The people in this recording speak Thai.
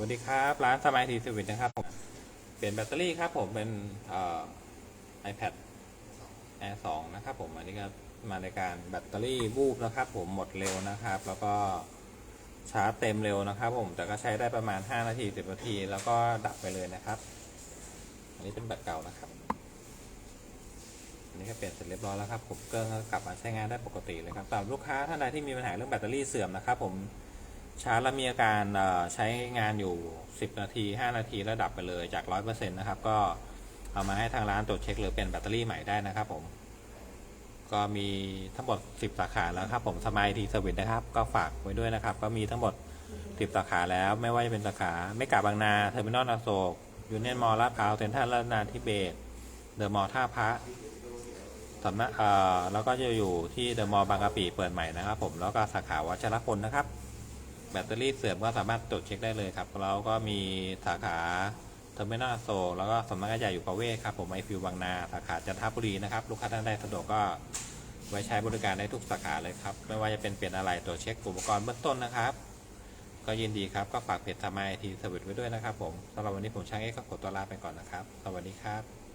วัสดีครับ ร้านสมัยทีสวิตนะครับผมเปลี่ยนแบตเตอรี่ครับผมเป็นเอ่อ iPad Air 2 นะครับผม อันนี้ก็มาในการแบตเตอรี่วูบนะครับผมหมดเร็วนะครับ แล้วก็ชาร์จเต็มเร็วนะครับผม แต่ก็ใช้ได้ประมาณ 5 นาที 10 นาที แล้วก็ดับไปเลยนะครับ อันนี้เป็นแบตเก่านะครับ อันนี้ก็เปลี่ยนเสร็จเรียบร้อยแล้วครับผมก็กลับมาใช้งานได้ปกติเลยครับสำหรับลูกค้าท่านใดที่มีปัญหาเรื่องแบตเตอรี่เสื่อมนะครับผม ชาร์จแล้วมีอาการใช้งานอยู่ 10 นาที 5 นาทีแล้วดับไปเลยจาก 100%นะครับ ก็เอามาให้ทางร้านตรวจเช็คหรือเป็นแบตเตอรี่ใหม่ได้นะครับผม ก็มีทั้งหมด 10 สาขาแล้วครับผมสมัยทีสวิตนะครับ ก็ฝากไว้ด้วยนะครับ ก็มีทั้งหมด 10 สาขาแล้ว ไม่ว่าจะเป็นสาขาไม่กาบางนาเทอร์มินอลอโศกยูเนียนมอลลาดพร้าวเซ็นทรัลลาดนาทิเบตเดอะมอลล์ท่าพระสำนักเอ่อแล้วก็จะอยู่ที่เดอะมอลล์บางกะปิเปิดใหม่นะครับ ผมแล้วก็สาขาวัชรพลนะครับ แบตเตอรี่เสื่อมก็สามารถตรวจเช็คได้เลยครับแล้วก็มีสาขาเทอร์มินอลโซแล้วก็สำนักงานใหญ่อยู่ประเวศครับผมไอฟิวบางนาสาขาจันทบุรีนะครับลูกค้าท่านใดสะดวกก็ไว้ใช้บริการได้ทุกสาขาเลยครับ ไม่ว่าจะเป็นเปลี่ยนอะไรตรวจเช็คอุปกรณ์เบื้องต้นนะครับ ก็ยินดีครับ ก็ฝากเพจทำไมทีสวิตไว้ด้วยนะครับผมสำหรับวันนี้ผมช่างเอ็กก็ขอตัวลาไปก่อนนะครับ สวัสดีครับ